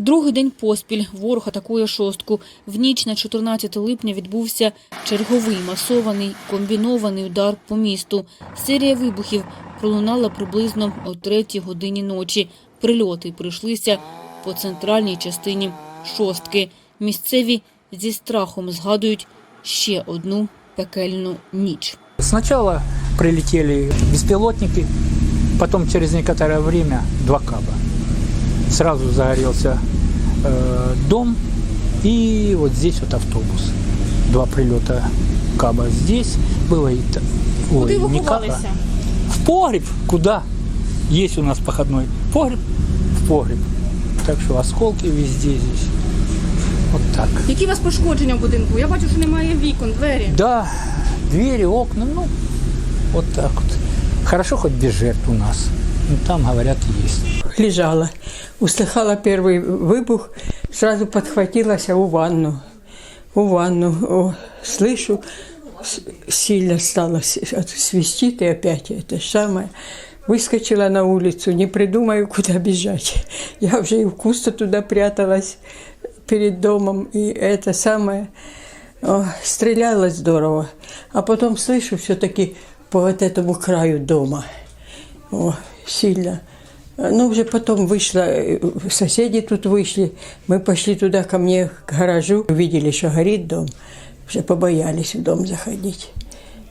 Другий день поспіль ворог атакує шостку. В ніч на 14 липня відбувся черговий масований комбінований удар по місту. Серія вибухів пролунала приблизно о третій годині ночі. Прильоти прийшлися по центральній частині шостки. Місцеві зі страхом згадують ще одну пекельну ніч. Сначала прилетели беспилотники, потом через некоторое время два каба. Сразу загорелся э, дом и вот здесь вот автобус. Два прилета каба здесь было и т- ой, не каба. В погреб. Куда? Есть у нас походной погреб. В погреб. Так что осколки везде здесь. Вот так. Які у вас пошкодження в будинку? Я бачу, що немає вікон, двері. Да, двери, окна, ну, вот так вот. Хорошо хоть без жертв у нас. Ну, там, говорят, есть. лежала. Услыхала первый выбух, сразу подхватилась у ванну. У ванну. О, слышу, с- сильно стало с- свистит, и опять это же самое. Выскочила на улицу, не придумаю, куда бежать. Я уже и в кусты туда пряталась перед домом, и это самое. О, стреляла здорово. А потом слышу все-таки по вот этому краю дома. О, сильно. Ну, уже потом вышла, э, соседи тут вышли. Мы пошли туда ко мне, к гаражу. Увидели, что горит дом. Уже побоялись в дом заходить.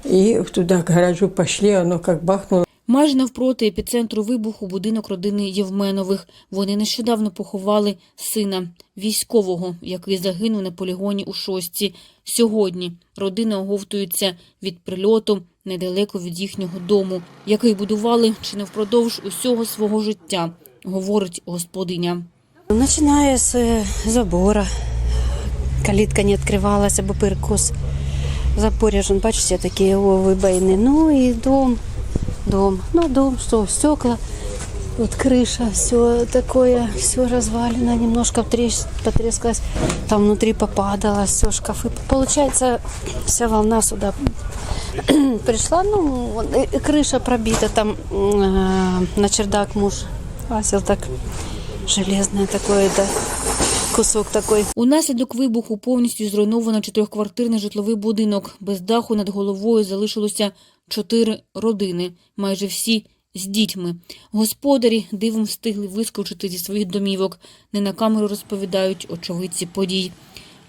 И туда, к гаражу пошли, оно как бахнуло. Майже навпроти епіцентру вибуху будинок родини Євменових. Вони нещодавно поховали сина військового, який загинув на полігоні у шостці. Сьогодні родина оговтується від прильоту недалеко від їхнього дому, який будували чи не впродовж усього свого життя, говорить господиня. Начиная с э, забора. Калитка не открывалась, або перекос. В заборе же, бачите, такие о, выбоины. Ну и дом, дом. Ну, дом, что, стекла, вот крыша, все такое, все развалено, немножко трещ- потрескалось. Там внутри попадало, все, шкафы. Получается, вся волна сюда пришла, ну, вот, и- и крыша пробита, там э, на чердак муж лазил так железное такое, да, кусок такой. Унаслідок вибуху повністю зруйновано чотирьохквартирний житловий будинок. Без даху над головою залишилося чотири родини, майже всі з дітьми. Господарі дивом встигли вискочити зі своїх домівок. Не на камеру розповідають очевидці подій.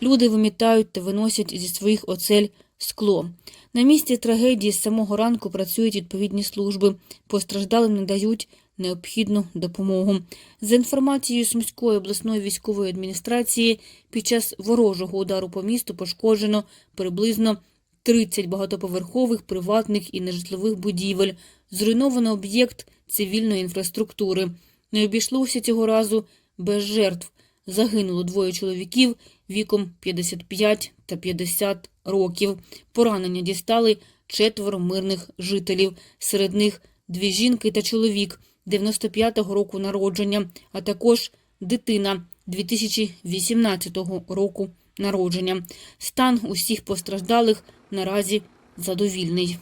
Люди вимітають та виносять зі своїх оцель скло. На місці трагедії з самого ранку працюють відповідні служби. Постраждалим надають необхідну допомогу. За інформацією Сумської обласної військової адміністрації, під час ворожого удару по місту пошкоджено приблизно 30 багатоповерхових, приватних і нежитлових будівель. Зруйновано об'єкт цивільної інфраструктури. Не обійшлося цього разу без жертв. Загинуло двоє чоловіків віком 55 та 50 років. Поранення дістали четверо мирних жителів. Серед них дві жінки та чоловік 95-го року народження, а також дитина 2018 року народження. Стан усіх постраждалих наразі задовільний.